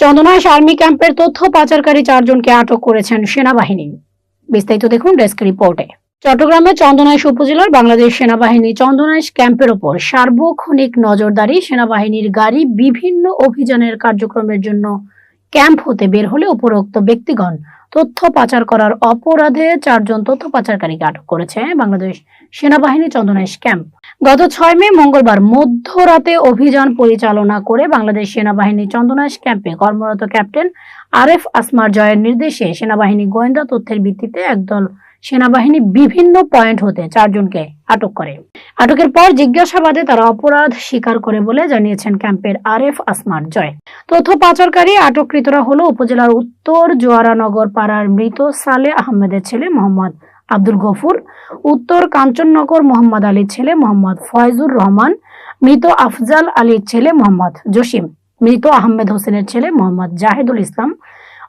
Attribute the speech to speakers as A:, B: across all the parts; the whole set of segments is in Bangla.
A: চন্দনাইশ আর্মি ক্যাম্পের তথ্য পাচারকারী চারজনকে আটক করেছেন সেনাবাহিনী। বিস্তারিত দেখুন ডেস্ক রিপোর্টে। চট্টগ্রামের চন্দনাইশ উপজেলার বাংলাদেশ সেনাবাহিনী চন্দনাইশ ক্যাম্পের ওপর সার্বক্ষণিক নজরদারি, সেনাবাহিনীর গাড়ি বিভিন্ন অভিযানের কার্যক্রমের জন্য ক্যাম্প হতে বের হলে উপরোক্ত ব্যক্তিগণ তথ্য পাচার করার অপরাধে চারজন তথ্য পাচারকারীকে আটক করেছে বাংলাদেশ সেনাবাহিনী চন্দনাইশ ক্যাম্প। গত ছয় মে মঙ্গলবার মধ্যরাতে অভিযান পরিচালনা করে বাংলাদেশ সেনাবাহিনী চন্দনাইশ ক্যাম্পে কর্মরত ক্যাপ্টেন আরএফ আসমার জয়ের নির্দেশে সেনাবাহিনী গোয়েন্দা তথ্যের ভিত্তিতে একদল সেনাবাহিনী বিভিন্ন পয়েন্ট হতে চারজনকে আটক করে। আটকের পর জিজ্ঞাসাবাদে তারা অপরাধ স্বীকার করে বলে জানিয়েছেন ক্যাম্পের আরএফ আসমার জয়। তথ্য পাচারকারী আটককৃতরা হলো উপজেলার উত্তর জোয়ারানগর পাড়ার মৃত সালে আহমেদের ছেলে মোহাম্মদ আব্দুল গফুর, উত্তর কাঞ্চননগর মোহাম্মদ আলীর ছেলে মোহাম্মদ ফয়জুর রহমান, মৃত আফজাল আলীর ছেলে মোহাম্মদ জসিম, মৃত আহমেদ হোসেনের ছেলে মোহাম্মদ জাহেদুল ইসলাম।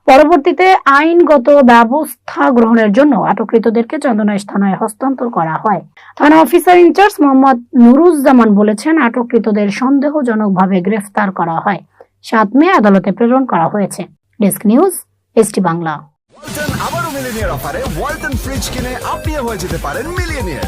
A: পরবর্তীতে আইনগত ব্যবস্থা গ্রহণের জন্য আটককৃতদেরকে চন্দনাইশ থানায় হস্তান্তর করা হয়। থানা অফিসার ইনচার্জ মোহাম্মদ নুরুজ্জামান বলেছেন, আটককৃতদের সন্দেহজনকভাবে গ্রেফতার করা হয়। সাত মে আদালতে প্রেরণ করা হয়েছে। ডেস্ক নিউজ এসটি বাংলা।
B: আবারও মিলিনিয়ার অফারে ওয়ালটন ফ্রিজ কিনে আপনিও হয়ে যেতে পারেন মিলিয়নিয়ার।